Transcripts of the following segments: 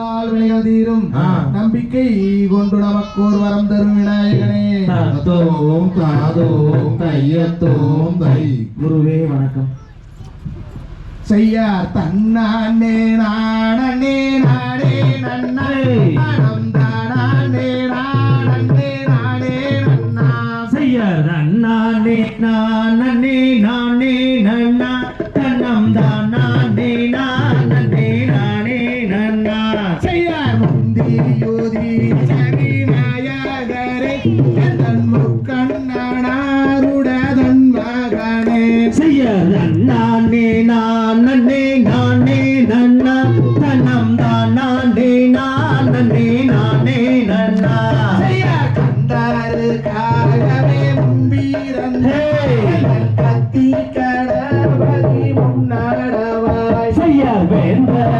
வினைகள் தீரும். நம்பிக்கை கொண்டு நமக்கு ஒரு வரம் தரும் விநாயகனே. தத்தோம் தாதோம் தையத்தோம் தை. குருவே வணக்கம். செய்யார் தன்னானே நானே நானே நன்னே தானே நானே நானே நன்னா செய்யார் அண்ணானே நானே நானே நன்னா முந்தி யோதி சரி நாயகரே எந்தன் முக்கண்ணனாருடதன் மகனே செய்யார் அண்ணானே நானே நானே நன்னா. தன்னம் தான் நானே நானே நானே நன்னா முன்பீரன் கத்தி கடவதி முன்னடவாய். செய்யார் வேந்தருக்காகவே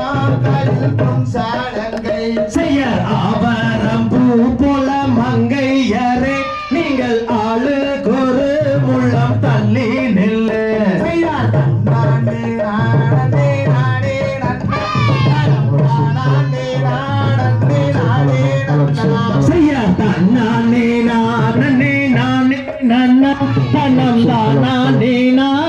செய்ய ஆபரம் பூ போல நீங்கள் ஆளு கொரு முள்ளம் தள்ளி நில்லு. செய்ய தன்னானே நானே நானே நன்னா. தன்னம் தானே நான்